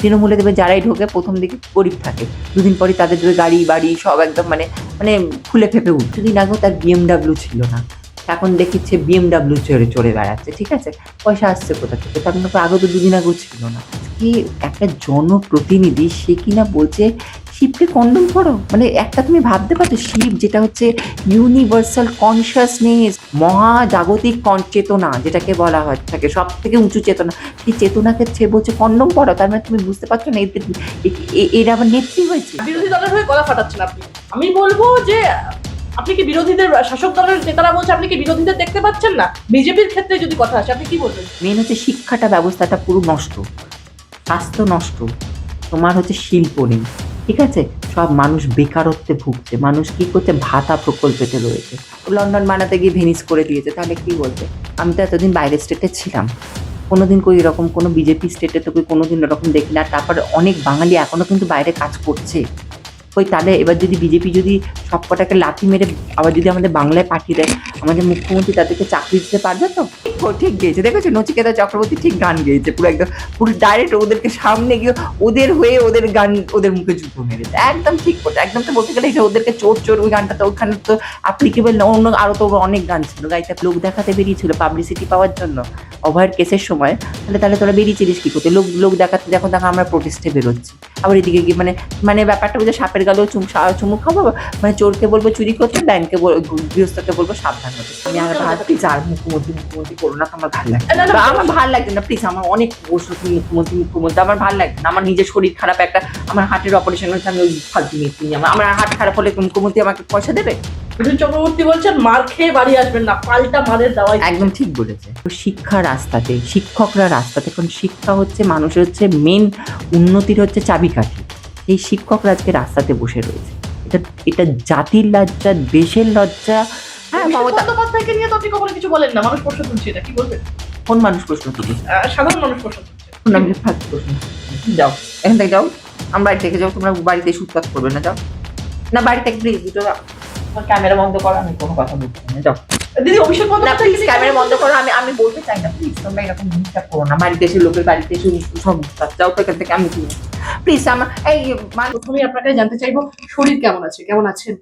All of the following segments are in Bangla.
তৃণমূলে দেবে যারাই ঢোকে প্রথম দিকে গরিব থাকে। দুদিন পরে তাদের গাড়ি, বাড়ি সব একদম মানে মানে ফুলে ফেপে উঠ। দুদিন আগেও তার বিএমডাব্লিউ ছিল না। এখন দেখিচ্ছে বিএমডাব্লিউ চড়ে চড়ে বেড়াচ্ছে, ঠিক আছে? পয়সা আসছে কোথা থেকে? তার মধ্যে আগে তো দুদিন আগেও ছিল না। কি একটা জনপ্রতিনিধি, সে কিনা বলছে? শিবকে কন্ডম করো মানে একটা তুমি ভাবতে পারছ, শিব যেটা হচ্ছে ইউনিভার্সাল কনসিয়াসনেস মহাজাগতিক চেতনা, যেটাকে বলা হয়, থাকে সব থেকে উঁচু চেতনা। সেই চেতনাকে সে বলছে কন্ডম করো তার মানে তুমি বুঝতে পারছ না, এদের এরা আবার নেত্রী হয়েছে? বিরোধী দলের হয়ে গলা ফাটাচ্ছেন আপনি। আমি বলব যে আপনি কি বিরোধীদের, শাসক দলের নেতারা বলছে আপনি কি বিরোধীদের দেখতে পাচ্ছেন না? বিজেপির ক্ষেত্রে যদি কথা আসে, আপনি কি বলবেন? মেন হচ্ছে শিক্ষাটা, ব্যবস্থাটা পুরো নষ্ট। স্বাস্থ্য নষ্ট। তোমার হচ্ছে শিল্প নেই। ঠিক আছে? সব মানুষ বেকারত্বে ভুগছে। মানুষ কি করছে? ভাতা প্রকল্পেতে রয়েছে। লন্ডন বানাতে গিয়ে ভেনিস করে দিয়েছে। তাহলে কি বলবে? আমি তো এতদিন বাইরের স্টেটে ছিলাম। কোনোদিন কই এরকম কোনো বিজেপি স্টেটে তো কই কোনোদিন এরকম দেখি না। তারপরে অনেক বাঙালি এখনও কিন্তু বাইরে কাজ করছে। ওই তাহলে এবার যদি বিজেপি যদি সব কটাকে লাথি মেরে আবার যদি আমাদের বাংলায় পাঠিয়ে দেয়, আমাদের মুখ্যমন্ত্রী তাদেরকে চাকরি দিতে পারবে তো? ও ঠিক গেয়েছে। দেখেছ? নচিকেতা চক্রবর্তী ঠিক গান গেয়েছে। পুরো একদম, পুরো ডাইরেক্ট ওদেরকে সামনে গিয়ে ওদের হয়ে ওদের গান, ওদের মুখে জুতো মেরেছে একদম ঠিক করতে একদম তো বলতে গেলে এটা ওদেরকে চোর চোর ওই গানটা তো, ওখানে তো অ্যাপ্লিকেবল না, অন্য আরও তো অনেক গান ছিল। গাইতে লোক দেখাতে বেরিয়েছিল পাবলিসিটি পাওয়ার জন্য। অভয়ের কেসের সময়। তাহলে তাহলে তোরা বেরিয়েছিলিস কী করতে লোক লোক দেখাতে, দেখো দেখো, আমরা প্রোটেস্টে বেরোচ্ছি। আবার এদিকে গিয়ে মানে মানে ব্যাপারটা বুঝে সাপের গালেও চুম চুমুক খাব? মানে চোরকে বলব চুরি করতে ব্যাংকে গৃহস্থকে বলব সাবধান হতে। আমি আর ভাত প্লিজ আর মুখ্যমন্ত্রী মুখ্যমন্ত্রী করো না আমার ভালো না, আমার ভালো লাগছে না প্লিজ আমার অনেক বসে তুমি মুখ্যমন্ত্রী মুখ্যমন্ত্রী আমার ভালো লাগছে না। আমার নিজের শরীর খারাপ একটা আমার হার্টের অপারেশন হচ্ছে আমি ওই ফালতু মিটিং আমার। আমার হার্ট খারাপ হলে মুখ্যমন্ত্রী আমাকে পয়সা দেবে? মিঠুন চক্রবর্তী বলছেন মার খেয়ে বাড়ি আসবেন না পাল্টা মারের দাওয়াই একদম ঠিক বলেছে। তো শিক্ষা রাস্তাতে শিক্ষকরা রাস্তাতে কারণ শিক্ষা হচ্ছে মানুষের হচ্ছে মেন উন্নতির হচ্ছে চাবিকাঠি। এই শিক্ষকরা আজকে রাস্তাতে বসে রয়েছে। এটা এটা জাতির লজ্জা দেশের লজ্জা? হ্যাঁ অভিষেক মমতা বন্দ্যোপাধ্যায়কে নিয়ে তো আপনি কখনো কিছু বলেন না। মানুষ প্রশ্ন তুলছে এটা কি বলবেন কোন মানুষ প্রশ্ন সাধারণ মানুষ প্রশ্ন তুলছে। যাও এখান থেকে যাও। আমরা বাড়ি থেকে যাও তোমরা বাড়িতে সুৎপাত করবে না যাও। না বাড়িতে থেকে প্লিজ দুটো ক্যামেরা বন্ধ করো আমি কোনো কথা বলছি না যাও। দিদি অভিষেক না বন্দ্যোপাধ্যায় প্লিজ ক্যামেরা বন্ধ করো আমি আমি বলতে চাই না প্লিজ তোমরা এরকম জিনিসটা করো না। বাড়িতে এসে লোকের বাড়িতে এসে সব যাও তো এখান থেকে আমি প্লিজ আমার এই মানে প্রথমেই আপনাকে জানতে চাইব শরীর কেমন আছে? কেমন আছেন?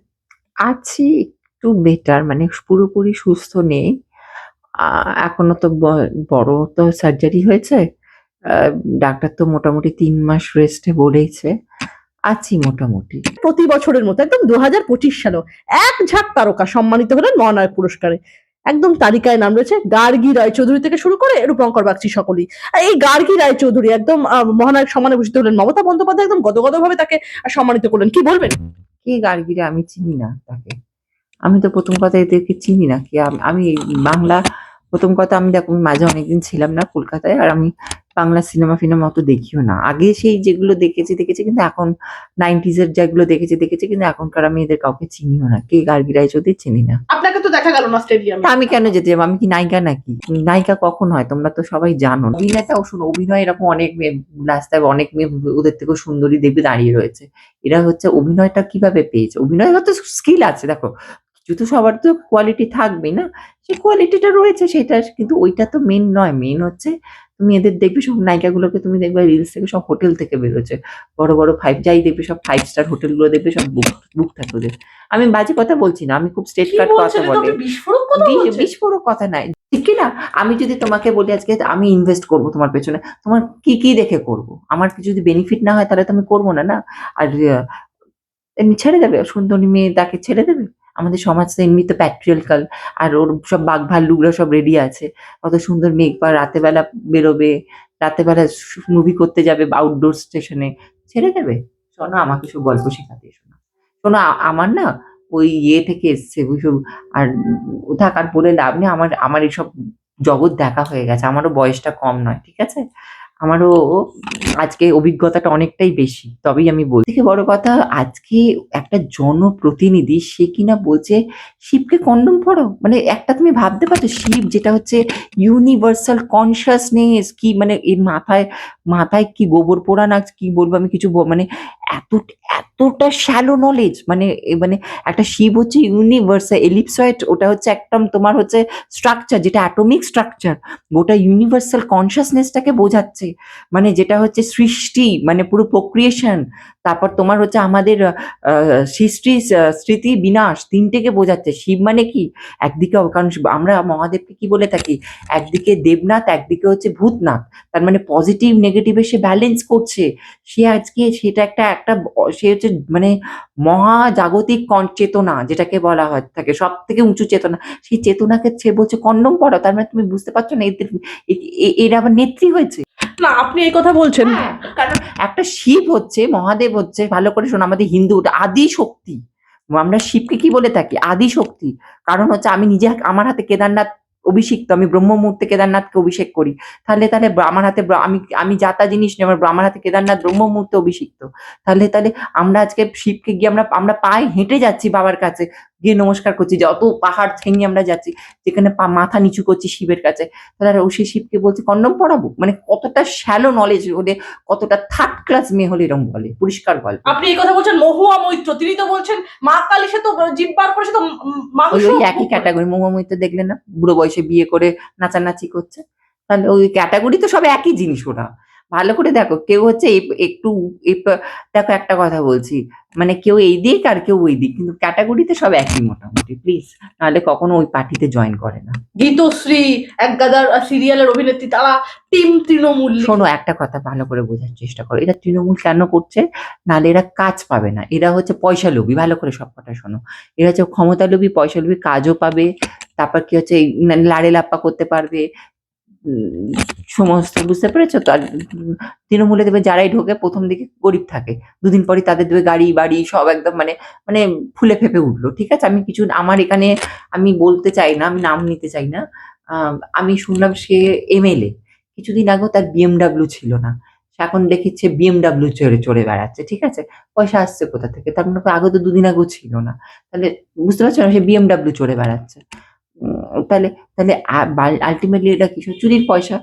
আছি একটু বেটার মানে পুরোপুরি সুস্থ নেই। এখনও তো বড় তো সার্জারি হয়েছে। আহ, ডাক্তার তো মোটামুটি তিন মাস রেস্টে বলেইছে। আছি মোটামুটি। প্রতি বছরের মতো একদম দু হাজার পঁচিশ সালেও এক ঝাঁক তারকা সম্মানিত হলেন মহানায়ক পুরস্কারে। একদম তালিকায় নাম রয়েছে গার্গী রায়চৌধুরী থেকে শুরু করে রূপঙ্কর বাগচি সকলেই। এই গার্গী রায়চৌধুরী একদম মহানায়ক সম্মানে ভূষিত হলেন মমতা বন্দ্যোপাধ্যায় একদম গদগদ ভাবে তাকে সম্মানিত করলেন। কি বলবেন? কে গার্গিরে আমি চিনি না তাকে। আমি তো প্রথম কথা এদেরকে চিনি না। কি আম- আমি বাংলা প্রথম কথা আমি দেখো মাঝে অনেকদিন ছিলাম না কলকাতায় আর আমি বাংলা সিনেমা ফিনেমা অত দেখিও না। আগে সেই যেগুলো দেখেছি দেখেছি কিন্তু এখন নাইনটিজ এর যেগুলো দেখেছি দেখেছি কিন্তু এখনকার আমি এদের কাউকে চিনিও না। কে গার্গি রায়চৌধুরী চিনি না। আপনাকে তো দেখা গেল না স্টেডিয়ামে। আমি কেন যেতে যাব? আমি কি নায়িকা নাকি? নায়িকা কখন হয়? তোমরা তো সবাই জানো। অভিনেতাও শোনো অভিনয় এরকম অনেক মেয়ে রাস্তায় অনেক মেয়ে ওদের থেকেও সুন্দরী দেবী দাঁড়িয়ে রয়েছে। এরা হচ্ছে অভিনয়টা কীভাবে পেয়েছে? অভিনয় হয়তো স্কিল আছে দেখো। কিছু তো সবার তো কোয়ালিটি থাকবেই না। সেই কোয়ালিটিটা রয়েছে সেটা কিন্তু ওইটা তো মেন নয়। মেন হচ্ছে তুমি এদের দেখবে সব নায়িকাগুলোকে তুমি দেখবে রিলস থেকে সব হোটেল থেকে বেরোচ্ছে। বড় বড় ফাইভ যাই দেখবে সব ফাইভ স্টার হোটেলগুলো দেখবে সব বুক বুক থাকে ওদের। আমি বাজে কথা বলছি না আমি খুব স্টেট কাট কথা বলি। বিস্ফোরক। কথা নাই। ঠিক কি না? আমি যদি তোমাকে বলি আজকে আমি ইনভেস্ট করব তোমার পেছনে তোমার কি কি দেখে করব? আমার কিছু যদি বেনিফিট না হয় তাহলে তো আমি করব না না? আর এমনি ছেড়ে দেবে? সুন্দরী মেয়ে তাকে ছেড়ে দেবে? আমাদের সমাজ তো এমনি তো প্যাট্রিয়ালকাল আর ওর সব বাঘ ভাল্লুকরা সব রেডি আছে। কত সুন্দর মেঘ, বা রাতে বেলা বেরোবে রাতে বেলা মুভি করতে যাবে আউটডোর স্টেশনে ছেড়ে দেবে। শোনো, আমাকে সব গল্প শেখাতে শোনো শোনো আমার না ওই ইয়ে থেকে এসছে ওইসব আর থাকার বলে লাভ নেই, আমার আমার এইসব জগৎ দেখা হয়ে গেছে, আমারও বয়সটা কম নয়, ঠিক আছে? আমারও আজকে অভিজ্ঞতাটা অনেকটাই বেশি, তবেই আমি বলি থেকে বড় কথা, আজকে একটা জনপ্রতিনিধি, সে কিনা বলছে, শিবকে কন্ডম পড়ো। মানে একটা তুমি ভাবতে পারছ, শিব যেটা হচ্ছে ইউনিভার্সাল কনসিয়াসনেস কি মানে এর মাথায় মাথায় কি গোবর পোড়া না, কি বলব আমি কিছু মানে এত, এতটা শ্যালো নলেজ মানে মানে একটা শিব হচ্ছে ইউনিভার্সাল এলিপসয়েড ওটা হচ্ছে একদম তোমার হচ্ছে স্ট্রাকচার যেটা অ্যাটমিক স্ট্রাকচার গোটা ইউনিভার্সাল কনসিয়াসনেসটাকে বোঝাচ্ছে। মানে যেটা হচ্ছে সৃষ্টি মানে পুরো প্রক্রিয়েশন তারপর তোমার হচ্ছে আমাদের সৃষ্টি স্মৃতি বিনাশ তিনটেকে বোঝাচ্ছে। শিব মানে কি? একদিকে কারণ আমরা মহাদেবকে কি বলে থাকি? একদিকে দেবনাথ, একদিকে হচ্ছে ভূতনাথ। তার মানে পজিটিভ নেগেটিভে সে ব্যালেন্স করছে। সে আজকে সেটা একটা একটা, সে হচ্ছে মানে মহাজাগতিক কন- চেতনা যেটাকে বলা হয়, থাকে। সব থেকে উঁচু চেতনা। সেই চেতনাকে সে বলছে কন্ডম পড়া তার মানে তুমি বুঝতে পারছ না, এদের এরা আবার নেত্রী হয়েছে। না আপনি এই কথা বলছেন হ্যাঁ, কারণ একটা শিব হচ্ছে মহাদেব হচ্ছে ভালো করে শোনো আমাদের হিন্দু আদি শক্তি। আমরা শিবকে কি বলে থাকি? আদি শক্তি। কারণ হচ্ছে আমি নিজে আমার হাতে কেদারনাথ অভিষিক্ত আমি ব্রহ্ম মুহূর্তে কেদারনাথকে অভিষেক করি। তাহলে তাহলে আমার হাতে আমি আমি যাতা জিনিস নেই আমার আমার হাতে কেদারনাথ ব্রহ্ম মুহূর্তে অভিষিক্ত। তাহলে তাহলে আমরা আজকে শিবকে গিয়ে আমরা আমরা পায়ে হেঁটে যাচ্ছি বাবার কাছে। গিয়ে নমস্কার করছি যত পাহাড় ছেঙে আমরা যাচ্ছি যেখানে পা- মাথা নিচু করছি শিবের কাছে তাহলে ও সেই শিবকে বলছে কন্ডম পড়াবো? মানে কতটা শ্যালো নলেজ হলে কতটা থার্ড ক্লাস মেয়ে হলে এরকম বলে পরিষ্কার গল্প। আপনি এই কথা বলছেন মহুয়া মৈত্র তিনি তো বলছেন মা কালী সে তো জিভ বার করে সে তো ওই একই ক্যাটাগরি মহুয়া মৈত্র দেখলেন না? বুড়ো বয়সে বিয়ে করে নাচানাচি করছে। তাহলে ওই ক্যাটাগরি তো সব একই জিনিস ওরা। ভালো করে দেখো কেউ হচ্ছে একটু দেখো একটা কথা বলছি মানে কেউ এই দিক আর কেউ ওই দিক কিন্তু ক্যাটাগরিতে সব একই মোটামুটি প্লিজ নাহলে কখনো ওই পার্টিতে জয়েন করে না। গীতশ্রী এক গাদার সিরিয়ালের অভিনেত্রী তারা টিম তৃণমূল শোনো একটা কথা ভালো করে বোঝার চেষ্টা করো এরা তৃণমূল কেন করছে? নাহলে এরা কাজ পাবে না এরা হচ্ছে পয়সা লোভী ভালো করে সব কথা শোনো। এরা হচ্ছে ক্ষমতা লোভী পয়সা লোভী কাজও পাবে তারপর কি হচ্ছে এই না- লাড়ে লাপ্পা করতে পারবে সমস্ত, বুঝতে পেরেছ? তো আর তৃণমূলে দেবে যারাই ঢোকে, প্রথম দিকে গরিব থাকে। দুদিন পরে তাদের দেবে গাড়ি, বাড়ি, সব একদম মানে মানে ফুলে ফেপে উঠল। ঠিক আছে? আমি কিছু, আমার এখানে আমি বলতে চাই না, আমি নাম নিতে চাই না। আমি শুনলাম সে এমএলএ কিছুদিন আগেও তার বিএমডাব্লিউ ছিল না। সে এখন দেখেছে বিএমডাব্লিউ চড়ে চড়ে বেড়াচ্ছে। ঠিক আছে? পয়সা আসছে কোথা থেকে? তার মানে আগে তো দুদিন আগেও ছিল না। তাহলে বুঝতে পারছ না? সে বিএমডাব্লিউ চড়ে বেড়াচ্ছে। তাহলে তাহলে আলটিমেটলি এটা কিছু চুরির পয়সা?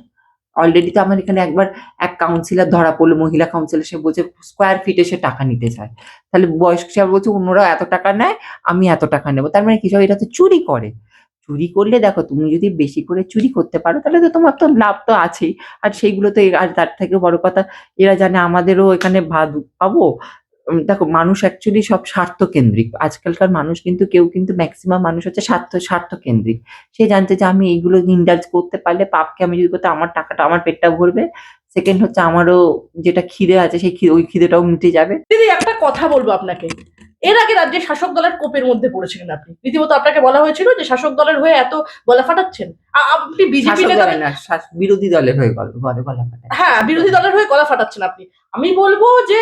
অলরেডি তো আমার এখানে একবার এক কাউন্সিলর ধরা পড়ল, মহিলা কাউন্সিলর সে বলছে স্কোয়ার ফিটে সে টাকা নিতে চায়। তাহলে বয়স্ক, সে বলছে, অন্যরা এত টাকা নেয়, আমি এত টাকা নেব। তার মানে কিছু এটা তো চুরি করে। চুরি করলে দেখো, তুমি যদি বেশি করে চুরি করতে পারো, তাহলে তো তোমার তো লাভ তো আছেই। আর সেইগুলো তো আর তার থেকে বড় কথা, এরা জানে আমাদেরও এখানে ভাত পাবো। দেখো মানুষ অ্যাকচুয়ালি সব স্বার্থ কেন্দ্রিক আজকালকার মানুষ কিন্তু কেউ কিন্তু ম্যাক্সিমাম মানুষ হচ্ছে স্বার্থ স্বার্থ কেন্দ্রিক সে জানতে যে আমি এইগুলো ইন্ডালজ করতে পারলে পাপকে আমি যদি করতে আমার টাকাটা আমার পেটটা ভরবে। সেকেন্ড হচ্ছে আমারও যেটা খিদে আছে সেই ওই খিদেটাও মিটে যাবে। দিদি একটা কথা বলব আপনাকে। এর আগে রাজ্যের শাসক দলের কোপের মধ্যে পড়েছিলেন আপনি। রীতিমতো আপনাকে বলা হয়েছিল যে শাসক দলের হয়ে এত গলা ফাটাচ্ছেন। আপনি বিজেপি বিরোধী দলের হয়ে গেল। হ্যাঁ বিরোধী দলের হয়ে গলা ফাটাচ্ছেন আপনি। আমি বলব যে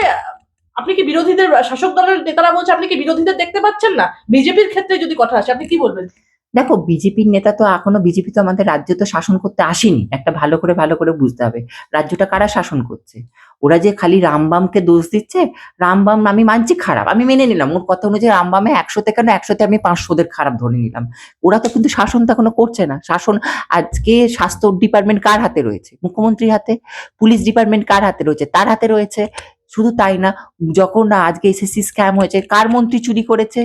আপনি কি বিরোধীদের, শাসক দলের নেতারা বলছে আপনি কি বিরোধীদের দেখতে পাচ্ছেন না? বিজেপির ক্ষেত্রে যদি কথা আসে, আপনি কি বলবেন? দেখো, বিজেপির নেতা তো এখনও, বিজেপি তো আমাদের রাজ্য তো শাসন করতে আসেনি। একটা ভালো করে ভালো করে বুঝতে হবে। রাজ্যটা কারা শাসন করছে? ওরা যে খালি রামবামকে দোষ দিচ্ছে রামবাম আমি মানছি খারাপ, আমি মেনে নিলাম। ওর কথা অনুযায়ী রামবামে একশোতে কেন, একশোতে আমি পাঁচশোদের খারাপ ধরে নিলাম। ওরা তো কিন্তু শাসন তো এখনও করছে না। শাসন আজকে স্বাস্থ্য ডিপার্টমেন্ট কার হাতে রয়েছে? মুখ্যমন্ত্রীর হাতে? পুলিশ ডিপার্টমেন্ট কার হাতে রয়েছে? তার হাতে রয়েছে। শুধু তাই না, যখন না আজকে এসএসসি স্ক্যাম হয়েছে, কার মন্ত্রী চুরি করেছে?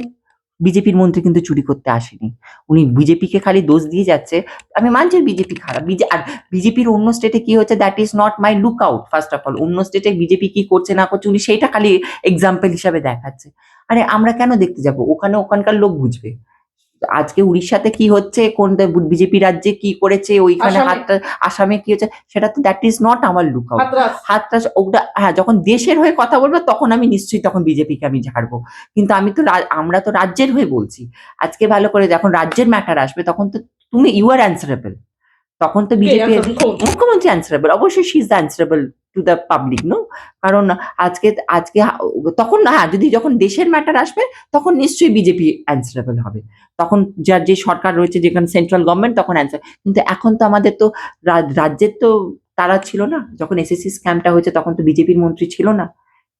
বিজেপির মন্ত্রী কিন্তু চুরি করতে আসেনি। উনি বিজেপিকে খালি দোষ দিয়ে যাচ্ছে। আমি মানছি বিজেপি খারাপ। আর বিজেপির অন্য স্টেটে কি হচ্ছে that is not my lookout first of all অন্য স্টেটে বিজেপি কি করছে, না করছে, উনি সেইটা খালি এক্সাম্পল হিসাবে দেখাচ্ছে। আরে আমরা কেন দেখতে যাব? ওখানে ওখানকার লোক বুঝবে। আজকে উড়িষ্যাতে কি হচ্ছে? কোন বিজেপি রাজ্যে কি করেছে? ওইখানে হাতটা আসামে কি হচ্ছে? সেটা তো দ্যাট ইজ নট আমার লুক আউট হাতটা ওটা হ্যাঁ যখন দেশের হয়ে কথা বলব তখন আমি নিশ্চয়ই তখন বিজেপিকে আমি ঝাড়বো। কিন্তু আমি তো আমরা তো রাজ্যের হয়ে বলছি। আজকে ভালো করে যখন রাজ্যের ম্যাটার আসবে তখন তো তুমি ইউ আর অ্যান্সারেবল তখন তো বিজেপি মুখ্যমন্ত্রী। অ্যান্সারেবল অবশ্যই she is answerable to the public no কারণ আজকে আজকে তখন না হ্যাঁ যদি যখন দেশের ম্যাটার আসবে তখন নিশ্চয়ই বিজেপি অ্যান্সারেবল হবে। তখন যার যে সরকার রয়েছে যেখানে সেন্ট্রাল গভর্নমেন্ট তখন অ্যান্সার কিন্তু এখন তো আমাদের তো রাজ্যের তো তারা ছিল না। যখন এসএসসি স্ক্যামটা হয়েছে তখন তো বিজেপির মন্ত্রী ছিল না।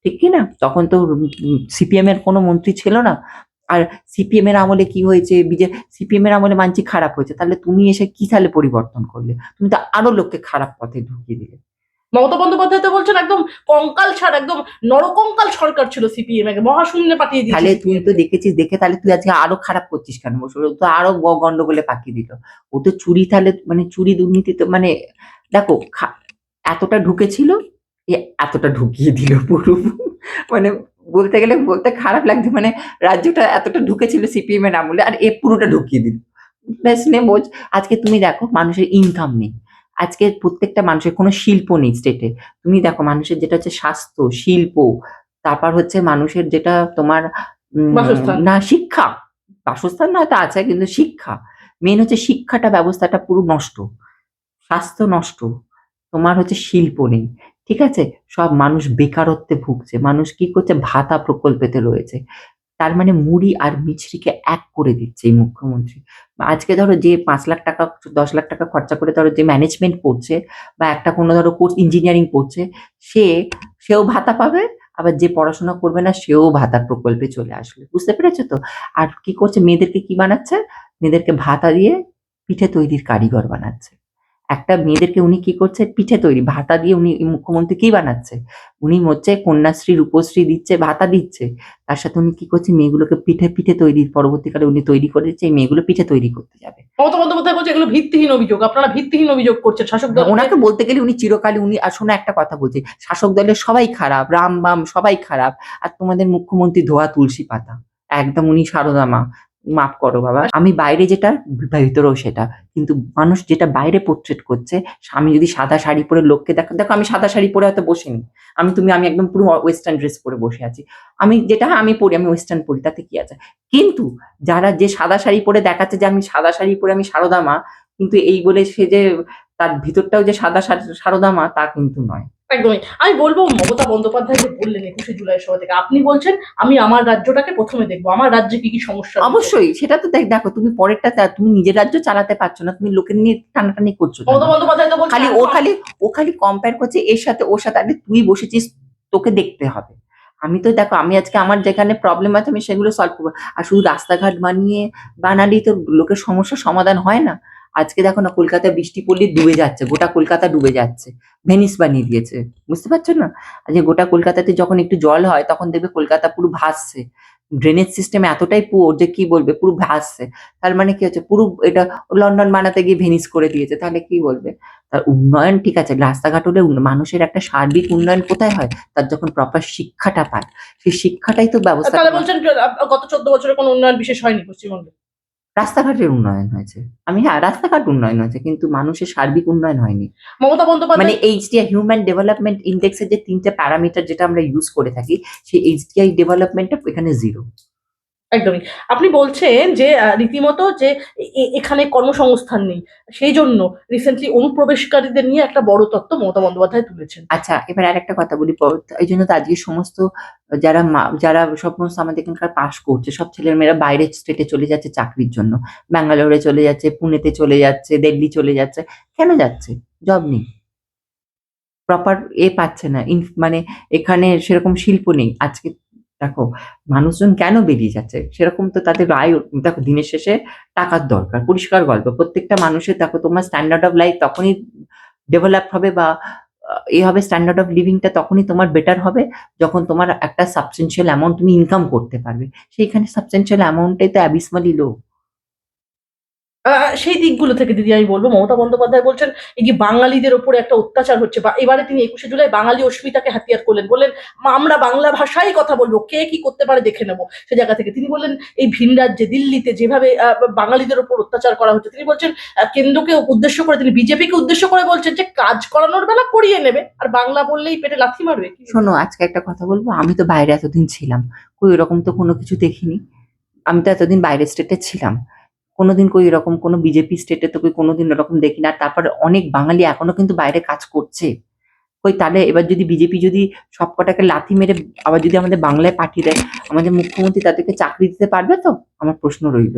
ঠিক কি না? তখন তো সিপিএম এর কোনো মন্ত্রী ছিল না। আর সিপিএম এর আমলে কি হয়েছে? বিজে সিপিএম এর আমলে মানছি খারাপ হয়েছে। তাহলে তুমি এসে কি তাহলে পরিবর্তন করলে? তুমি তো আরও লোককে খারাপ পথে ঢুকিয়ে দিলে। মমতা বন্দ্যোপাধ্যায় তো বলছেন একদম কঙ্কাল ছাড় একদম নরকঙ্কাল সরকার ছিল সিপিএম এর মহাশূন্যে পাঠিয়ে তাহলে দিয়েছে তুই তো দেখেছিস দেখে তাহলে তুই আজকে আরও খারাপ করছিস কেন? বসে ও তো আরও গ- গন্ডগোলে পাকিয়ে দিল। ও তো চুরি তাহলে মানে চুরি দুর্নীতি তো মানে দেখো খা- এতটা ঢুকেছিল এতটা ঢুকিয়ে দিল পুরো। মানে বলতে গেলে বলতে খারাপ লাগছে মানে রাজ্যটা এতটা ঢুকেছিল সিপিএম এর আমলে আর এ পুরোটা ঢুকিয়ে দিল। ব্যাস বোঝ আজকে তুমি দেখো মানুষের ইনকাম নেই। আজকে প্রত্যেকটা মানুষের কোনো শিল্প নেই স্টেটে তুমি দেখো মানুষের যেটা হচ্ছে স্বাস্থ্য শিল্প তারপর হচ্ছে মানুষের যেটা তোমার বাসস্থান। না শিক্ষা। বাসস্থান না তো আছে কিন্তু শিক্ষা। মেন হচ্ছে শিক্ষাটা ব্যবস্থাটা পুরো নষ্ট। স্বাস্থ্য নষ্ট। তোমার হচ্ছে শিল্প নেই। ঠিক আছে? সব মানুষ বেকারত্বে ভুগছে। মানুষ কি করছে? ভাতা প্রকল্পেতে রয়েছে। তার মানে মুড়ি আর মিছরিকে এক করে দিচ্ছে এই মুখ্যমন্ত্রী। আজকে ধরো যে পাঁচ লাখ টাকা, দশ লাখ টাকা খরচা করে ধরো যে ম্যানেজমেন্ট পড়ছে বা একটা কোনো ধরো কোর্স ইঞ্জিনিয়ারিং পড়ছে সে, সেও ভাতা পাবে, আবার যে পড়াশোনা করবে না, সেও ভাতার প্রকল্পে চলে আসবে। বুঝতে পেরেছ তো? আর কি করছে? মেয়েদেরকে কি বানাচ্ছে? মেয়েদেরকে ভাতা দিয়ে পিঠে তৈরির কারিগর বানাচ্ছে। একটা মেয়েদেরকে উনি কি করছে? পিঠে তৈরি। ভাতা দিয়ে উনি মুখ্যমন্ত্রী কি বানাচ্ছে? উনি হচ্ছে কন্যাশ্রী রূপশ্রী দিচ্ছে ভাতা দিচ্ছে। তার সাথে উনি কি করছে? মেয়েগুলোকে পিঠে পিঠে তৈরি পরবর্তীকালে উনি তৈরি করে দিচ্ছে। এই মেয়েগুলো পিঠে তৈরি করতে যাবে। মমতা বন্দ্যোপাধ্যায় বলছে এগুলো ভিত্তিহীন অভিযোগ। আপনারা ভিত্তিহীন অভিযোগ করছেন। শাসক দল ওনাকে বলতে গেলে উনি চিরকালই উনি আর শোনো একটা কথা বলছি। শাসক দলের সবাই খারাপ রাম বাম সবাই খারাপ। আর তোমাদের মুখ্যমন্ত্রী ধোয়া তুলসী পাতা। একদম উনি সারদা মা মাফ করো বাবা। আমি বাইরে যেটা ভিতরেও সেটা। কিন্তু মানুষ যেটা বাইরে পোর্ট্রেট করছে আমি যদি সাদা শাড়ি পরে লোককে দেখো দেখো আমি সাদা শাড়ি পরে হয়তো বসিনি। আমি, তুমি, আমি একদম পুরো ওয়েস্টার্ন ড্রেস পরে বসে আছি। আমি যেটা, আমি পরি, আমি ওয়েস্টার্ন পরি, তাতে কি আছে? কিন্তু যারা যে সাদা শাড়ি পরে দেখাচ্ছে যে আমি সাদা শাড়ি পরে আমি সারদা মা, কিন্তু এই বলে সে যে তার ভিতরটাও যে সাদা সারদা মা, তা কিন্তু নয়। একদমই। আমি বলব মমতা বন্দ্যোপাধ্যায় যে বললেন একুশে জুলাই সভা থেকে আপনি বলছেন আমি আমার রাজ্যটাকে প্রথমে দেখব। আমার রাজ্যে কি কি সমস্যা অবশ্যই সেটা তো দেখ- দেখো তুমি পরেরটা তুমি নিজের রাজ্য চালাতে পারছ না তুমি লোকের নিয়ে টানাটানি করছ? মমতা বন্দ্যোপাধ্যায় তো খালি ও খালি ও খালি কম্পেয়ার করছে এর সাথে ওর সাথে আরে তুই বসেছিস তোকে দেখতে হবে। আমি তো দেখো আমি আজকে আমার যেখানে প্রবলেম আছে আমি সেগুলো সলভ করব। আর শুধু রাস্তাঘাট বানিয়ে বানালেই তো লোকের সমস্যার সমাধান হয় না। আজকে দেখো না কলকাতায় বৃষ্টি পড়লে ডুবে যাচ্ছে গোটা কলকাতা ডুবে যাচ্ছে ভেনিস বানিয়ে দিয়েছে বুঝতে পারছ না? আজকে গোটা কলকাতাতে যখন একটু জল হয় তখন দেখবে কলকাতা পুরো ভাসছে ড্রেনেজ সিস্টেম এতটাই পুয়োর যে কি বলবে পুরো ভাসছে তার মানে কি হচ্ছে পুরো এটা লন্ডন বানাতে গিয়ে ভেনিস করে দিয়েছে তাহলে কি বলবে? তার উন্নয়ন ঠিক আছে রাস্তাঘাট হলে মানুষের একটা সার্বিক উন্নয়ন কোথায় হয়? তার যখন প্রপার শিক্ষাটা পায় সেই শিক্ষাটাই তো ব্যবস্থা গত চোদ্দ বছরে কোনো উন্নয়ন বিশেষ হয়নি পশ্চিমবঙ্গে? রাস্তাঘাটের উন্নয়ন হয়েছে। আমি হ্যাঁ রাস্তাঘাট উন্নয়ন হয়েছে কিন্তু মানুষের সার্বিক উন্নয়ন হয়নি। মমতা বন্দ্যোপাধ্যায় মানে এইচডিআই হিউম্যান ডেভেলপমেন্ট ইন্ডেক্সের যে তিনটে প্যারামিটার যেটা আমরা ইউজ করে থাকি সেই এইচডিআই ডেভেলপমেন্টটা এখানে জিরো একদমই। আপনি বলছেন যে রীতিমতো যে এখানে কর্মসংস্থান নেই, সেই জন্য রিসেন্টলি অনুপ্রবেশকারীদের নিয়ে একটা বড় তত্ত্ব মমতা বন্দ্যোপাধ্যায় তুলেছেন। আচ্ছা এবার আর একটা কথা বলি এই জন্য তো আজকে সমস্ত যারা যারা সমস্ত আমাদের এখানকার পাশ করছে, সব ছেলের মেয়েরা বাইরের স্টেটে চলে যাচ্ছে চাকরির জন্য। ব্যাঙ্গালোরে চলে যাচ্ছে, পুনেতে চলে যাচ্ছে, দিল্লি চলে যাচ্ছে। কেন যাচ্ছে? জব নেই। প্রপার এ পাচ্ছে না। মানে এখানে সেরকম শিল্প নেই। আজকে দেখো, মানুষজন কেন বেরিয়ে যাচ্ছে? সেরকম তো তাদের আয় দেখো, দিনের শেষে টাকার দরকার, পরিষ্কার গল্প। প্রত্যেকটা মানুষের, দেখো, তোমার স্ট্যান্ডার্ড অফ লাইফ তখনই ডেভেলপ হবে বা এই হবে স্ট্যান্ডার্ড অফ লিভিংটা তখনই তোমার বেটার হবে যখন তোমার একটা সাবস্টেন্সিয়াল অ্যামাউন্ট তুমি ইনকাম করতে পারবে। সেইখানে সাবস্টেন্সিয়াল অ্যামাউন্টটাই তো অ্যাবিসমালি লো সেই দিকগুলো থেকে দিদি আমি বলব। মমতা বন্দ্যোপাধ্যায় বলছেন এই যে বাঙালিদের ওপরে একটা অত্যাচার হচ্ছে বা এবারে তিনি একুশে জুলাই বাঙালি অস্মিতাকে হাতিয়ার করলেন বললেন "মা, আমরা বাংলা ভাষায় কথা বলব কে কি করতে পারে দেখে নেব। সে জায়গা থেকে তিনি বললেন এই ভিন রাজ্যে দিল্লিতে যেভাবে বাঙালিদের ওপর অত্যাচার করা হচ্ছে তিনি বলছেন কেন্দ্রকে উদ্দেশ্য করে তিনি বিজেপিকে উদ্দেশ্য করে বলছেন যে কাজ করানোর বেলা করিয়ে নেবে আর বাংলা বললেই পেটে লাথি মারবে শোনো আজকে একটা কথা বলব আমি তো বাইরে এতদিন ছিলাম কই এরকম তো কোনো কিছু দেখিনি। আমি তো এতদিন বাইরে স্টেটে ছিলাম। কোনোদিন কই এরকম কোনো বিজেপি স্টেটে তো কোনোদিন এরকম দেখি না। তারপর অনেক বাঙালি এখনও কিন্তু বাইরে কাজ করছে। কই তাহলে এবার যদি বিজেপি যদি সব কটাকে লাথি মেরে আবার যদি আমাদের বাংলায় পাঠিয়ে দেয়, আমাদের মুখ্যমন্ত্রী তাদেরকে চাকরি দিতে পারবে তো? আমার প্রশ্ন রইল।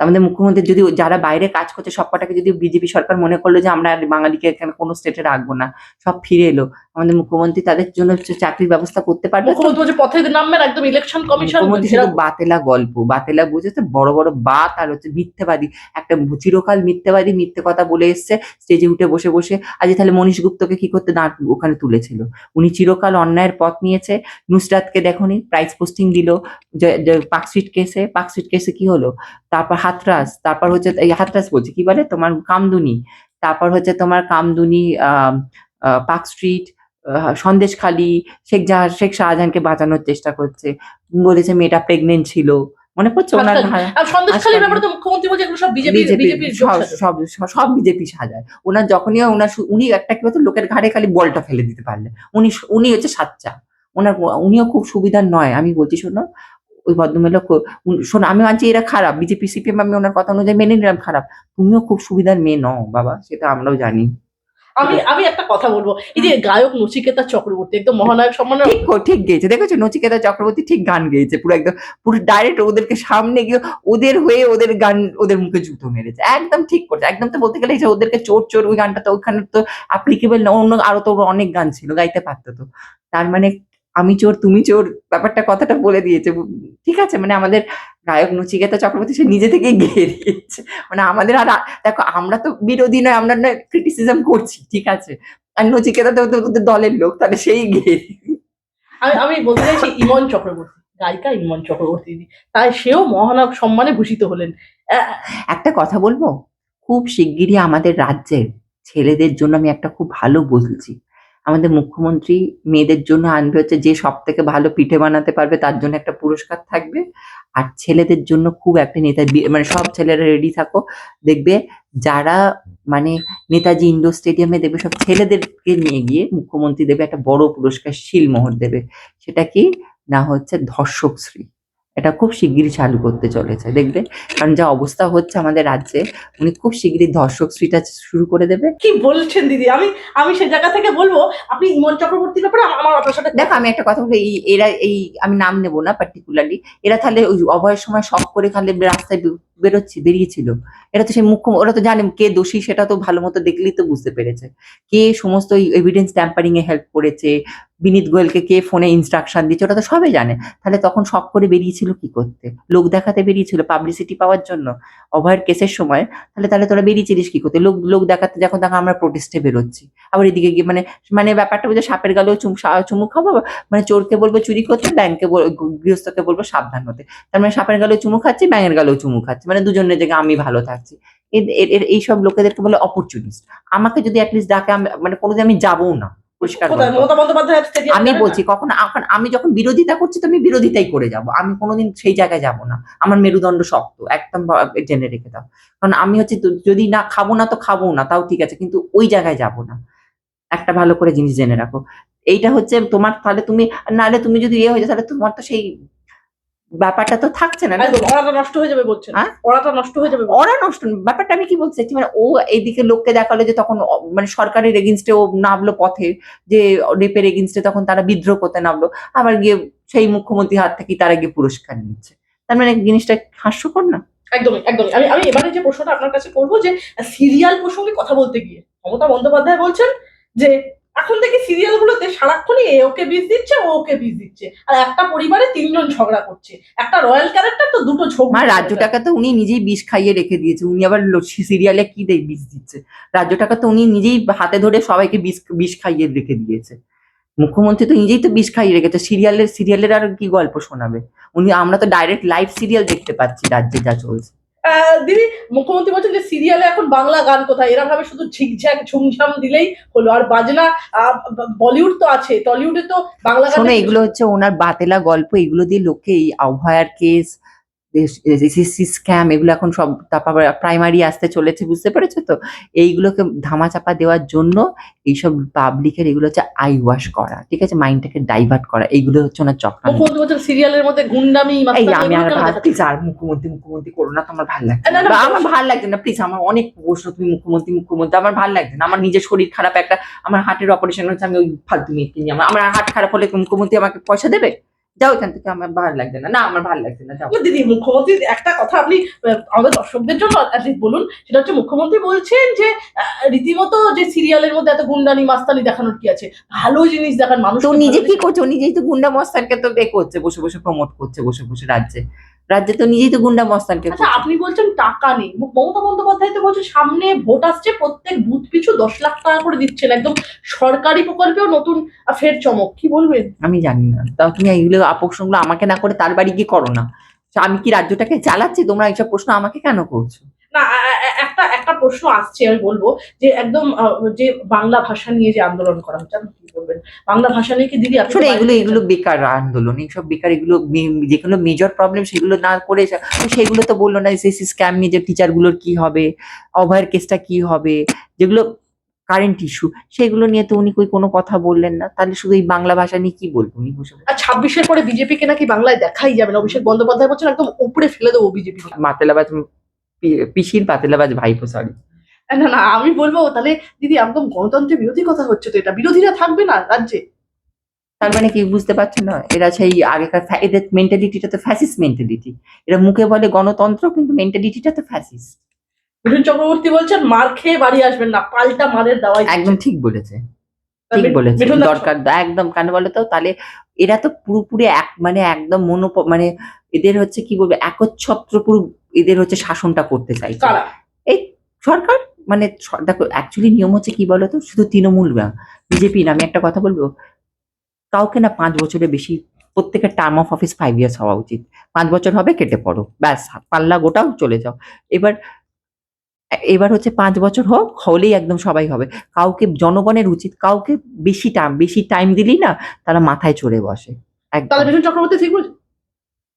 আমাদের মুখ্যমন্ত্রী যদি যারা বাইরে কাজ করছে সব কটাকে যদি বিজেপি সরকার মনে করল যে আমরা বাঙালিকে এখানে কোনো স্টেটে রাখব না সব ফিরে এলো। আমাদের মুখ্যমন্ত্রী তাদের জন্য চাকরির ব্যবস্থা করতে পারবে। মুখ্যমন্ত্রী পথে নামবেন একদম ইলেকশন কমিশন শুধু বাতেলা গল্প বাতেলা বুঝেছে? বড় বড় বাত আর হচ্ছে মিথ্যেবাদী। একটা চিরকাল মিথ্যেবাদী মিথ্যে কথা বলে এসছে স্টেজে উঠে বসে বসে। আজ তাহলে মনীষ গুপ্তকে কি করতে দাঁড় ওখানে তুলেছিল? উনি চিরকাল অন্যায়ের পথ নিয়েছে। নুসরাতকে দেখনি প্রাইস পোস্টিং দিল। পাকস্ট্রিট কেসে পাকস্ট্রিট কেসে কি হলো? তারপর হাতরাস তারপর হচ্ছে এই হাতরাস বলছে কি বলে? তোমার কামদুনি তারপর হচ্ছে তোমার কামদুনি পার্ক স্ট্রিট সন্দেশখালি শেখ জাহা শেখ শাহজাহানকে বাঁচানোর চেষ্টা করছে। বলেছে মেয়েটা প্রেগনেন্ট ছিল। মনে পড়ছে ওনার হাসপাতাল। সন্দেশখালীর ব্যাপারে তো মুখ্যমন্ত্রী বলছে এগুলো সব বিজেপি বিজেপি সব সব বিজেপি সাজায়। ওনার যখনই ওনার উনি একটা কি বলতো লোকের ঘাড়ে খালি বলটা ফেলে দিতে পারলে। উনি উনি হচ্ছে সাচ্চা। ওনার উনিও খুব সুবিধার নয়। আমি বলছি শোনো ওই ভদ্রমহিলা শোনো আমি মানছি এরা খারাপ। বিজেপি সিপিএম আমি ওনার কথা অনুযায়ী মেনে নিলাম খারাপ। তুমিও খুব সুবিধার মেয়ে নও বাবা সেটা আমরাও জানি। আমি আমি একটা কথা বলব। এই যে গায়ক নচিকেতা চক্রবর্তী একদম মহানায়ক সম্মানের ঠিক ঠিক গেয়েছে। দেখেছ? নচিকেতা চক্রবর্তী ঠিক গান গেয়েছে পুরো একদম পুরো ডাইরেক্ট ওদেরকে সামনে গিয়ে ওদের হয়ে ওদের গান ওদের মুখে জুতো মেরেছে। একদম ঠিক করছে। একদম তো বলতে গেলে যে ওদেরকে চোর চোর ওই গানটা তো ওখানে তো অ্যাপ্লিকেবল না অন্য আরও তো অনেক গান ছিল গাইতে পারতো তো। তার মানে আমি চোর তুমি চোর ব্যাপারটা কথাটা বলে দিয়েছে। ঠিক আছে মানে আমাদের গায়ক নচিকেতা চক্রবর্তী সে নিজে থেকেই গেয়ে দিয়েছে। মানে আমাদের আর দেখো আমরা তো বিরোধী নয় আমরা না ক্রিটিসিজম করছি ঠিক আছে। আর নচিকেতা তো তো ওদের দলের লোক তাহলে সেই গেয়ে। আমি আমি বলতে চাইছি ইমন চক্রবর্তী গায়িকা ইমন চক্রবর্তী তাই সেও মহানায়ক সম্মানে ভূষিত হলেন। একটা কথা বলব? খুব শিগগিরই আমাদের রাজ্যের ছেলেদের জন্য আমি একটা খুব ভালো বলছি। আমাদের মুখ্যমন্ত্রী মেয়েদের জন্য আনবে হচ্ছে যে সব থেকে ভালো পিঠে বানাতে পারবে, তার জন্য একটা পুরস্কার থাকবে। আর ছেলেদের জন্য খুব একটা নেতা মানে সব ছেলেরা রেডি থাকো। দেখবে যারা মানে নেতাজি ইন্ডোর স্টেডিয়ামে দেখবে সব ছেলেদেরকে নিয়ে গিয়ে মুখ্যমন্ত্রী দেবে, একটা বড় পুরস্কার শিলমোহর দেবে। সেটা কি? না হচ্ছে ধর্ষক শ্রী। এটা খুব শিগগিরই চালু করতে চলেছে দেখবে? কারণ যা অবস্থা হচ্ছে আমাদের রাজ্যে উনি খুব শিগগিরই ধর্ষক শ্রীটা শুরু করে দেবে। কি বলছেন দিদি? আমি আমি সে জায়গা থেকে বলব আপনি ইমন চক্রবর্তীর ব্যাপারে আমার আপনার সাথে দেখো আমি একটা কথা বলি এই এরা এই আমি নাম নেব না পার্টিকুলারলি এরা তাহলে ওই অভয়ের সময় সব করে খালে রাস্তায় বেরোচ্ছে, বেরিয়েছিল। এটা তো সেই মুখ্য, ওরা তো জানে কে দোষী, সেটা তো ভালো মতো দেখলেই তো বুঝতে পেরেছে। কে সমস্ত এভিডেন্স ট্যাম্পারিং এ হেল্প করেছে, বিনীত গোয়েলকে কে ফোনে ইনস্ট্রাকশন দিচ্ছে ওটা তো সবাই জানে। তাহলে তখন শখ করে বেরিয়েছিল কি করতে? লোক দেখাতে বেরিয়েছিল পাবলিসিটি পাওয়ার জন্য, অভয়ের কেসের সময়? তাহলে তাহলে তোরা বেরিয়েছিলিস কি করতে? লোক লোক দেখাতে, যখন তখন আমরা প্রোটেস্টে বেরোচ্ছি। আবার এদিকে গিয়ে মানে মানে ব্যাপারটা বুঝে, সাপের গালেও চুম চুমু খাব? মানে চোরকে বলব চুরি করতে ব্যাংকে গৃহস্থকে বলব সাবধান হতে। তার মানে সাপের গালেও চুমু খাচ্ছি, ব্যাঙের গালেও চুমু খাচ্ছি। মানে দুজনের জায়গায় আমি ভালো থাকছি। এইসব লোকেদেরকে বলে অপরচুনিস্ট আমাকে যদি অ্যাটলিস্ট ডাকে মানে কোনোদিন আমি যাবও না। পরিষ্কার আমি বলছি কখন এখন আমি যখন বিরোধিতা করছি তো আমি বিরোধিতাই করে যাব। আমি কোনোদিন সেই জায়গায় যাব না। আমার মেরুদণ্ড শক্ত একদম জেনে রেখে দাও। কারণ আমি হচ্ছে যদি না খাব না তো খাব না তাও ঠিক আছে। কিন্তু ওই জায়গায় যাব না। একটা ভালো করে জিনিস জেনে রাখো। এইটা হচ্ছে তোমার তাহলে তুমি নাহলে তুমি যদি ইয়ে হয়ে যাও তাহলে তোমার তো সেই ব্যাপারটা তো থাকছে না ওড়াটা নষ্ট হয়ে যাবে বলছেন। হ্যাঁ? ওড়াটা নষ্ট হয়ে যাবে ওরা নষ্ট ব্যাপারটা আমি কি বলতে চাইছি মানে ও এইদিকে লোককে দেখাল যে তখন মানে সরকারের এগেনস্টে ও নামলো পথে যে রেপের এগেনস্টে তখন তারা বিদ্রোহ করতে নামলো আবার গিয়ে সেই মুখ্যমন্ত্রী হাত থেকে তারা গিয়ে পুরস্কার নিচ্ছে তার মানে জিনিসটা হাস্যকর না? একদমই একদমই। আমি আমি এবারে যে প্রশ্নটা আপনার কাছে করব যে সিরিয়াল প্রসঙ্গে কথা বলতে গিয়ে মমতা বন্দ্যোপাধ্যায় বলছেন যে এখন থেকে সিরিয়াল গুলোতে সারাক্ষণই এ ওকে বিষ দিচ্ছে ও ওকে বিষ দিচ্ছে। আর একটা পরিবারে তিনজন ঝগড়া করছে। একটা রয়্যাল ক্যারেক্টার তো দুটো ঝোঁক রাজ্য রাজ্যটাকে তো উনি নিজেই বিষ খাইয়ে রেখে দিয়েছে। উনি আবার সিরিয়ালে কি দেয় বিষ দিচ্ছে? রাজ্য টাকা তো উনি নিজেই হাতে ধরে সবাইকে বিষ বিষ খাইয়ে রেখে দিয়েছে। মুখ্যমন্ত্রী তো নিজেই তো বিষ খাইয়ে রেখেছে। সিরিয়ালের সিরিয়ালের আর কি গল্প শোনাবে? উনি আমরা তো ডাইরেক্ট লাইভ সিরিয়াল দেখতে পাচ্ছি রাজ্যে যা চলছে। দিদি, মুখ্যমন্ত্রী বলছেন যে সিরিয়ালে এখন বাংলা গান কোথায়? এরকম ভাবে শুধু ঝিকঝাক, ঝুমঝাম দিলেই হলো। আর বাজনা বলিউড তো আছে। টলিউডে তো বাংলা গান এগুলো হচ্ছে ওনার বাতেলা গল্প। এগুলো দিয়ে লোকে এই আবহাওয়ার কেস স্ক্যাম এগুলো এখন সব তারপর প্রাইমারি আসতে চলেছে বুঝতে পেরেছ তো? এইগুলোকে ধামাচাপা দেওয়ার জন্য এইসব পাবলিকের এগুলো হচ্ছে আই ওয়াশ করা ঠিক আছে? মাইন্ডটাকে ডাইভার্ট করা এইগুলো হচ্ছে ওনার চক্রান্ত। বলছেন সিরিয়ালের মধ্যে গুন্ডামি এই আমি আর কেন মুখ্যমন্ত্রী মুখ্যমন্ত্রী করো না তো আমার ভালো লাগছে না, আমার ভালো লাগছে না প্লিজ আমার অনেক প্রশ্ন তুমি মুখ্যমন্ত্রী মুখ্যমন্ত্রী আমার ভালো লাগছে না। আমার নিজের শরীর খারাপ একটা আমার হার্টের অপারেশন হচ্ছে আমি ওই ফালতু মেয়েকে নিয়ে আমার আমার হার্ট খারাপ হলে মুখ্যমন্ত্রী আমাকে পয়সা দেবে? যাও এখান থেকে আমার ভালো লাগছে না। না আমার ভালো লাগছে না যাও। দিদি মুখ্যমন্ত্রী একটা কথা আপনি আমাদের দর্শকদের জন্য বলুন সেটা হচ্ছে মুখ্যমন্ত্রী বলছেন যে রীতিমতো যে সিরিয়ালের মধ্যে এত গুন্ডানি মাস্তানি দেখানোর কি আছে? ভালো জিনিস দেখান মানুষ তো নিজে কি করছে? নিজেই তো গুন্ডা মস্তানকে তো বে করছে বসে বসে প্রমোট করছে বসে বসে রাজ্যে রাজ্যে তো নিজেই তো গুন্ডা মস্তানকে আচ্ছা আপনি বলছেন টাকা নেই। মমতা বন্দ্যোপাধ্যায় তো বলছে সামনে ভোট আসছে প্রত্যেক বুথ পিছু দশ লাখ টাকা করে দিচ্ছেন। একদম সরকারি প্রকল্পেও নতুন ফের চমক। কি বলবেন? আমি জানি না। তাও তুমি এইগুলো আপোষণগুলো আমাকে না করে তার বাড়ি গিয়ে করো না। আমি কি রাজ্যটাকে চালাচ্ছি? তোমরা এইসব প্রশ্ন আমাকে কেন করছ? না একটা একটা প্রশ্ন আসছে আমি বলব যে একদম যে বাংলা ভাষা নিয়ে যে আন্দোলন করা হচ্ছে আপনি কি বলবেন? বাংলা ভাষা নিয়ে কি দিদি আসলে এগুলো এগুলো বেকার আন্দোলন এইসব বেকার এগুলো যেগুলো মেজর প্রবলেম সেগুলো না করে সেগুলো তো বলল না এসএসসি স্ক্যাম নিয়ে যে টিচারগুলোর কি হবে অভয়ের কেসটা কি হবে যেগুলো কারেন্ট ইস্যু সেগুলো নিয়ে তো উনি কই কোনো কথা বললেন না তাহলে শুধু এই বাংলা ভাষা নিয়ে কি বলব উনি বসে? আর ছাব্বিশের পরে বিজেপিকে নাকি বাংলায় দেখাই যাবে না? অভিষেক বন্দ্যোপাধ্যায় বলছেন একদম উপরে ফেলে দেবো বিজেপি মাতেলাবাজ পি- পিসির পাতেলাবাজ ভাইপো সরি না না আমি বলব তাহলে দিদি একদম গণতন্ত্রের বিরোধী কথা হচ্ছে তো এটা। বিরোধীরা থাকবে না রাজ্যে? তার মানে কি বুঝতে পারছ না? এরা সেই আগেকার এদের মেন্টালিটিটা তো ফ্যাসিস্ট মেন্টালিটি এরা মুখে বলে গণতন্ত্র কিন্তু মেন্টালিটিটা তো ফ্যাসিস মিঠুন চক্রবর্তী বলছেন মার খেয়ে বাড়ি আসবেন না পাল্টা মারের দাওয়াই একদম ঠিক বলেছে। ঠিক বলেছে। দরকার একদম কেন বলো তো? তাহলে এরা তো পুরোপুরি এক মানে একদম মনো মানে এদের হচ্ছে কি বলব একচ্ছত্র পুরো এদের হচ্ছে শাসনটা করতে চাইছে। এই সরকার মানে দেখো অ্যাকচুয়ালি নিয়ম হচ্ছে কি বলতো শুধু তৃণমূল না বিজেপি না আমি একটা কথা বলব কাউকে না পাঁচ বছরের বেশি প্রত্যেকের term of office five years হওয়া উচিত। পাঁচ বছর হবে কেটে পড়ো ব্যাস পাল্লা গোটাও চলে যাও। এবার এবার হচ্ছে পাঁচ বছর হোক হলেই একদম সবাই হবে। কাউকে জনগণের উচিত কাউকে বেশি টাইম বেশি টাইম দিলেই না তারা মাথায় চড়ে বসে। তাহলে মিঠুন চক্রবর্তী ঠিক বলছে?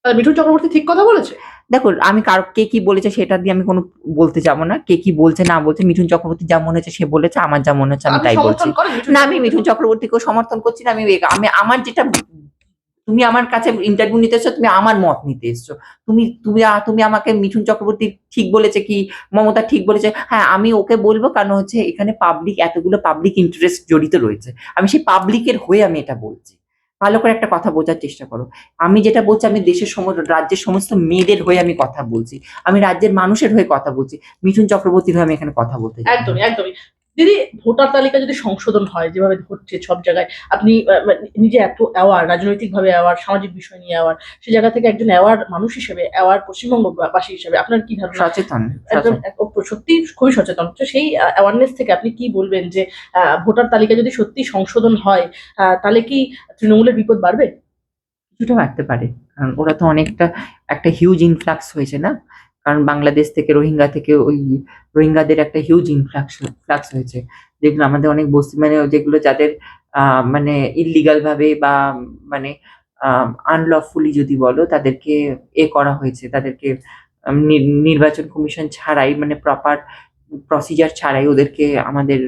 তাহলে মিঠুন চক্রবর্তী ঠিক কথা বলেছে? দেখো আমি কার কে কি বলেছে সেটা দিয়ে আমি কোনো বলতে যাব না। কে কি বলছে না বলছে মিঠুন চক্রবর্তী যা মনে হচ্ছে সে বলেছে আমার যা মনে হচ্ছে আমি তাই বলছি। না আমি মিঠুন চক্রবর্তীকেও সমর্থন করছি না আমি আমি আমার যেটা তুমি আমার কাছে ইন্টারভিউ নিতে এসছো, তুমি আমার মত নিতে এসছো। তুমি তুমি তুমি আমাকে মিঠুন চক্রবর্তী ঠিক বলেছে কি, মমতা ঠিক বলেছে। হ্যাঁ আমি ওকে বলব কারণ হচ্ছে এখানে পাবলিক এতগুলো পাবলিক ইন্টারেস্ট জড়িত রয়েছে। আমি সেই পাবলিকের হয়ে আমি এটা বলছি। ভালো করে একটা কথা বোঝার চেষ্টা করো। আমি যেটা বলছি, আমি দেশের সমস্ত, রাজ্যের সমস্ত মেয়েদের হয়ে আমি কথা বলছি। আমি রাজ্যের মানুষের হয়ে কথা বলছি। মিঠুন চক্রবর্তীর হয়ে আমি এখানে কথা বলতে একদমই একদমই। দিদি ভোটার তালিকা যদি সংশোধন হয় যেভাবে হচ্ছে সব জায়গায় আপনি নিজে এত অ্যাওয়ার্ড রাজনৈতিকভাবে অ্যাওয়ার সামাজিক বিষয় নিয়ে অ্যাওয়ার্ড সেই জায়গা থেকে একজন অ্যাওয়ার্ড মানুষ হিসেবে অ্যাওয়ার্ড পশ্চিমবঙ্গবাসী হিসেবে আপনার কি ধারণা? সচেতন একদম সত্যি খুবই সচেতন। তো সেই অ্যাওয়ারনেস থেকে আপনি কি বলবেন যে আহ, ভোটার তালিকা যদি সত্যি সংশোধন হয় আহ, তাহলে কি তৃণমূলের বিপদ বাড়বে? কিছুটা বাড়তে পারে। কারণ ওরা তো অনেকটা একটা হিউজ ইনফ্লাক্স হয়েছে না? কারণ বাংলাদেশ থেকে রোহিঙ্গা থেকে ওই রোহিঙ্গাদের একটা হিউজ ইনফ্লাক্স ফ্লাক্স হয়েছে। যেগুলো আমাদের অনেক বস্তি মানে যেগুলো যাদের মানে ইলিগাল ভাবে বা মানে আনলফুলি যদি বলো, তাদেরকে এ করা হয়েছে। তাদেরকে নির্বাচন কমিশন ছাড়াই মানে প্রপার প্রসিজার ছাড়াই ওদেরকে, আমাদের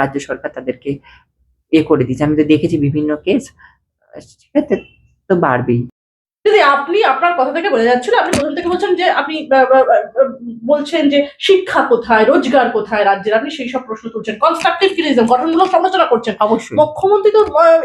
রাজ্য সরকার তাদেরকে এ করে দিয়েছে। আমি তো দেখেছি বিভিন্ন কেস আছে তো বাড়বেই। দিদি আপনি আপনার কথা থেকে বোঝা যাচ্ছিল আপনি প্রথম থেকে বলছেন যে আপনি বলছেন যে শিক্ষা কোথায় রোজগার কোথায় রাজ্যের? আপনি সেই সব প্রশ্ন তুলছেন। কনস্ট্রাকটিভ ক্রিটিজম গঠনমূলক সমালোচনা করছেন। অবশ্যই। মুখ্যমন্ত্রী তো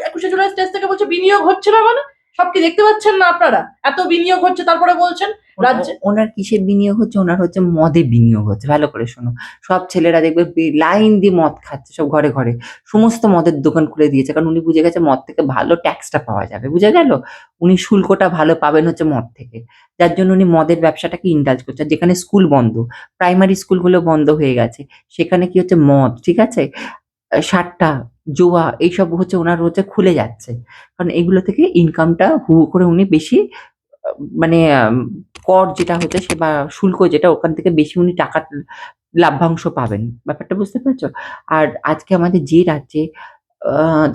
একুশে জুলাই স্টেজ থেকে বলছে বিনিয়োগ হচ্ছে না মানে? সব কি দেখতে পাচ্ছেন না আপনারা? এত বিনিয়োগ হচ্ছে তারপরে বলছেন রাজ্যে- ও- ওনার কিসের বিনিয়োগ হচ্ছে? ওনার হচ্ছে মদে বিনিয়োগ হচ্ছে। ভালো করে শোনো। সব ছেলেরা দেখবে লাইন দিয়ে মদ খাচ্ছে সব ঘরে ঘরে। সমস্ত মদের দোকান খুলে দিয়েছে। কারণ উনি বুঝে গেছে মদ থেকে ভালো ট্যাক্সটা পাওয়া যাবে। বুঝে গেল? উনি শুল্কটা ভালো পাবেন হচ্ছে মদ থেকে। যার জন্য উনি মদের ব্যবসাটাকে ইন্ডালজ করছে। যেখানে স্কুল বন্ধ প্রাইমারি স্কুলগুলো বন্ধ হয়ে গেছে সেখানে কি হচ্ছে মদ ঠিক আছে? সাট্টা জোয়া এইসব হচ্ছে ওনার হচ্ছে খুলে যাচ্ছে। কারণ এগুলো থেকে ইনকামটা হু করে উনি বেশি মানে কর যেটা হচ্ছে সে বা শুল্ক যেটা ওখান থেকে বেশি উনি টাকা লাভ্যাংশ পাবেন। ব্যাপারটা বুঝতে পারছ? আর আজকে আমাদের যে রাজ্যে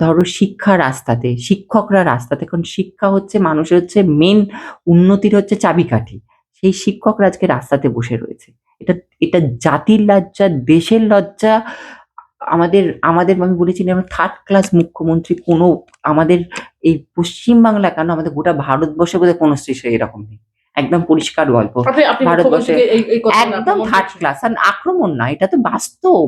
ধরো শিক্ষা রাস্তাতে, শিক্ষকরা রাস্তাতে কারণ শিক্ষা হচ্ছে মানুষের হচ্ছে মেন উন্নতির হচ্ছে চাবিকাঠি। সেই শিক্ষকরা আজকে রাস্তাতে বসে রয়েছে। এটা এটা জাতির লজ্জা, দেশের লজ্জা, আমাদের আমাদের আমি বলেছি আমার থার্ড ক্লাস মুখ্যমন্ত্রী, কোনো আমাদের এই পশ্চিমবাংলা কেন আমাদের গোটা ভারতবর্ষে বোধহয় কোনো স্টেশন এরকম নেই। একদম পরিষ্কার গল্প। ভারতবর্ষে একদম থার্ড ক্লাস আর আক্রমণ না এটা তো বাস্তব।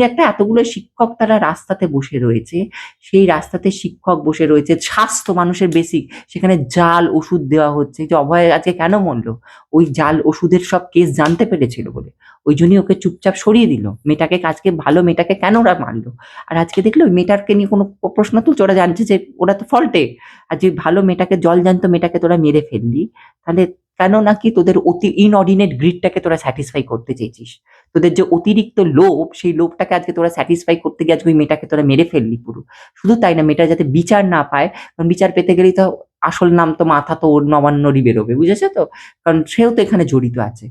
একটা এতগুলো শিক্ষক তারা রাস্তাতে বসে রয়েছে। সেই রাস্তাতে শিক্ষক বসে রয়েছে। স্বাস্থ্য মানুষের বেসিক সেখানে জাল ওষুধ দেওয়া হচ্ছে। যে অভয় আজকে কেন মরলো? ওই জাল ওষুধের সব কেস জানতে পেরেছিল বলে। ওই জন্যই ওকে চুপচাপ সরিয়ে দিল। মেয়েটাকে আজকে ভালো, মেয়েটাকে কেন ওরা মারলো? আর আজকে দেখল ওই মেয়েটাকে নিয়ে কোনো প্রশ্ন তুলছে। ওরা জানছে যে ওরা তো ফল্টে আর যে ভালো মেয়েটাকে, জল জানতো মেয়েটাকে তোরা মেরে ফেললি। তাহলে কেন নাকি তোদের অতি ইনঅর্ডিনেট গ্রিডটাকে তোরা স্যাটিসফাই করতে চেয়েছিস? তোদের যে অতিরিক্ত লোভ, সেই লোভটাকে আজকে তোরা স্যাটিসফাই করতে গিয়ে আজকে ওই মেয়েটাকে তোরা মেরে ফেললি পুরো। শুধু তাই না, মেয়েটা যাতে বিচার না পায়, কারণ বিচার পেতে গেলেই তো আসল নাম তো মাথা তো ওর নবান্নরই বেরোবে, বুঝেছ তো? কারণ সেও তো এখানে জড়িত আছে।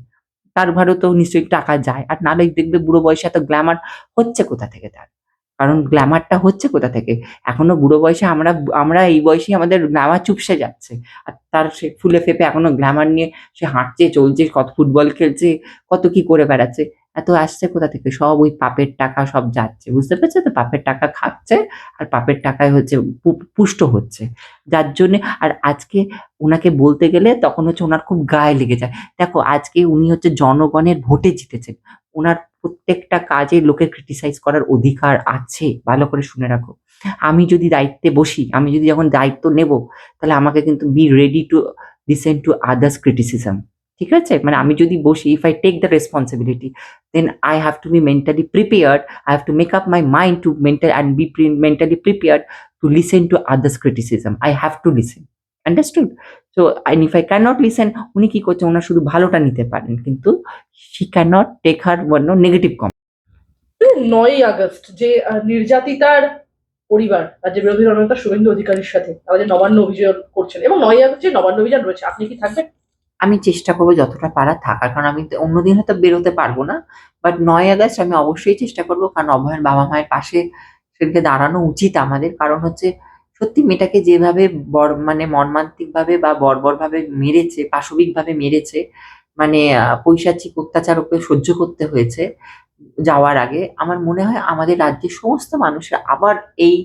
তার ঘরেও তো নিশ্চয়ই টাকা যায়, আর নাহলে দেখবে বুড়ো বয়সে এত গ্ল্যামার হচ্ছে কোথা থেকে তার? কারণ গ্ল্যামারটা হচ্ছে কোথা থেকে? এখনও বুড়ো বয়সে আমরা আমরা এই বয়সেই আমাদের গ্ল্যামার চুপসে যাচ্ছে। আর তার সে ফুলে ফেপে এখনও গ্ল্যামার নিয়ে সে হাঁটছে, চলছে, কত ফুটবল খেলছে, কত কি করে বেড়াচ্ছে। এত আসছে কোথা থেকে? সব ওই পাপের টাকা সব যাচ্ছে। বুঝতে পারছ তো? পাপের টাকা খাচ্ছে আর পাপের টাকায় হচ্ছে পুষ্ট হচ্ছে। যার জন্যে আর আজকে ওনাকে বলতে গেলে তখন হচ্ছে ওনার খুব গায়ে লেগে যায়। দেখো, আজকে উনি হচ্ছে জনগণের ভোটে জিতেছেন। ওনার প্রত্যেকটা কাজে লোকের ক্রিটিসাইজ করার অধিকার আছে, ভালো করে শুনে রাখো। আমি যদি দায়িত্বে বসি, আমি যদি যখন দায়িত্ব নেব, তাহলে আমাকে কিন্তু be ready to listen to others criticism ঠিক আছে? মানে আমি যদি বসি if I take the responsibility then I have to be mentally prepared I have to make up my mind to mental and be mentally prepared to listen to others criticism I have to listen understood so and if I can not listen উনি কি করছেন? ওনার শুধু ভালোটা নিতে পারেন কিন্তু she can not take her one negative কম নয়ই আগস্ট যে নির্যাতিতার পরিবার রাজ্যের বিরোধী দলনেতা শুভেন্দু অধিকারীর সাথে তারা যে নবান্ন অভিযান করছেন এবং নয়ই আগস্ট যে নবান্ন অভিযান রয়েছে আপনি কি থাকবেন? আমি চেষ্টা করব যতটা পারা থাকার কারণ আমি অন্যদিন হয়তো বেরোতে পারব না বাট নয় আগস্ট আমি অবশ্যই চেষ্টা করব কারণ অভয়ের বাবা মায়ের পাশে সেদিকে দাঁড়ানো উচিত আমাদের কারণ হচ্ছে সত্যি মেয়েটাকে যেভাবে বর মানে মর্মান্তিক ভাবে বা বর্বর ভাবে মেরেছে পাশবিক ভাবে মেরেছে মানে পৈশাচিক অত্যাচার ওকে সহ্য করতে হয়েছে যাওয়ার আগে, আমার মনে হয় আমাদের রাজ্যের সমস্ত মানুষরা আবার এই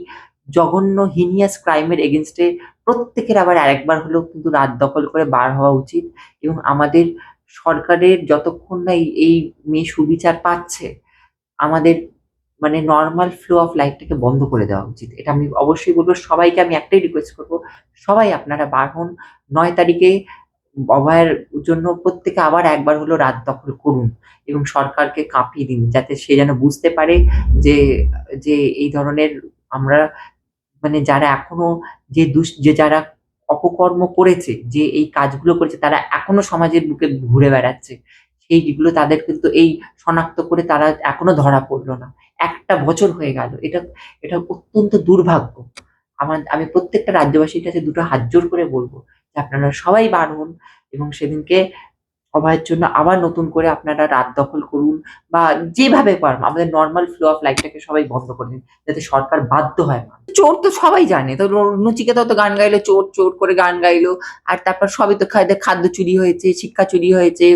জঘন্য হিনিয়াস ক্রাইমের এগেনস্টে প্রত্যেকের আবার আরেকবার হলেও কিন্তু রাত দখল করে বার হওয়া উচিত এবং আমাদের সরকারের যতক্ষণ না এই মেয়ে সুবিচার পাচ্ছে, আমাদের মানে নর্মাল ফ্লো অফ লাইফটাকে বন্ধ করে দেওয়া উচিত। এটা আমি অবশ্যই বলব, সবাইকে আমি একটাই রিকোয়েস্ট করব, সবাই আপনারা বার হন। নয় তারিখে অভয়ের জন্য প্রত্যেকে আবার একবার হলো রাত দখল করুন এবং সরকারকে কাঁপিয়ে দিন, যাতে সে যেন বুঝতে পারে যে যে এই ধরনের আমরা মানে যারা এখনও যে দুষ, যে যারা অপকর্ম করেছে, যে এই কাজগুলো করেছে, তারা এখনও সমাজের বুকে ঘুরে বেড়াচ্ছে। সেইগুলো তাদের কিন্তু এই শনাক্ত করে তারা এখনও ধরা পড়ল না। একটা বছর হয়ে গেল। এটা এটা অত্যন্ত দুর্ভাগ্য। আমার, আমি প্রত্যেকটা রাজ্যবাসীর কাছে দুটো হাত জোর করে বলব যে আপনারা সবাই বার হন এবং সেদিনকে অভয়ের জন্য আবার নতুন করে আপনারা রাত দখল করুন বা যেভাবে পারেন। আমাদের নর্মাল ফ্লো অফ লাইফটাকে সবাই বন্ধ করে দিন যাতে সরকার বাধ্য হয়। চোর তো সবাই জানে। তো নচিকেতাও তো গান গাইলো, চোর চোর করে গান গাইলো। আর তারপর সবই তো খাদ্য চুরি হয়েছে, শিক্ষা চুরি হয়েছে।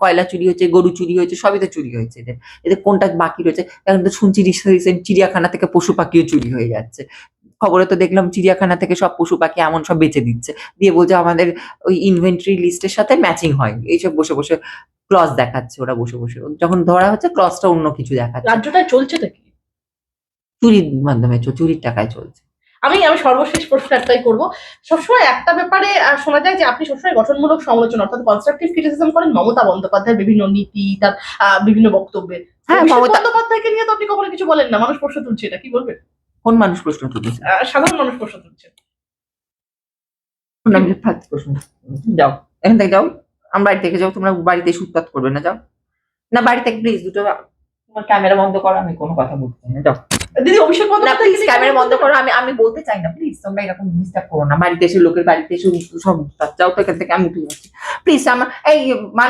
কয়লা চুরি হয়েছে গরু চুরি হয়েছে সবই তো চুরি হয়েছে এদের। এদের কোনটা বাকি রয়েছে? এখন তো শুনছি রিসেন্ট চিড়িয়াখানা থেকে পশু পাখিও চুরি হয়ে যাচ্ছে। খবরে তো দেখলাম চিড়িয়াখানা থেকে সব পশু পাখি এমন সব বেচে দিচ্ছে। দিয়ে বলছে আমাদের ওই ইনভেন্টরি লিস্টের সাথে ম্যাচিং হয়। এইসব বসে বসে ক্লস দেখাচ্ছে ওরা বসে বসে। যখন ধরা হচ্ছে ক্লসটা অন্য কিছু দেখাচ্ছে। রাজ্যটায় চলছে তো কি চুরির মাধ্যমে চুরির টাকায় চলছে। আমি আমি সর্বশেষ প্রশ্ন একটাই করব। সবসময় একটা ব্যাপারে শোনা যায় যে আপনি সবসময় গঠনমূলক সমালোচনা অর্থাৎ কনস্ট্রাকটিভ ক্রিটিসিজম করেন। মমতা বন্দ্যোপাধ্যায়ের বিভিন্ন নীতি তার বিভিন্ন বক্তব্যে। হ্যাঁ, মমতা- বন্দ্যোপাধ্যায়কে নিয়ে তো আপনি কখনো কিছু বলেন না। মানুষ প্রশ্ন তুলছে এটা কি বলবেন? কোন মানুষ প্রশ্ন তুলছে? সাধারণ মানুষ প্রশ্ন তুলছে। প্রশ্ন যাও এখান থেকে যাও। আমার বাড়ি থেকে যাও তোমরা বাড়িতে এসে উৎপাত করবে না যাও। না বাড়ি থেকে প্লিজ দুটো তোমার ক্যামেরা বন্ধ করো আমি কোনো কথা বলতে চাই না। যাও। দিদি অভিষেক না প্লিজ ক্যামেরা বন্ধ করো আমি আমি বলতে চাই না প্লিজ তোমরা এরকম ডিস্টার্ব করো না। বাড়িতে এসে লোকের বাড়িতে এসে সব যাও তো এখান থেকে আমি উঠে যাচ্ছি। প্লিজ আমার এই মানে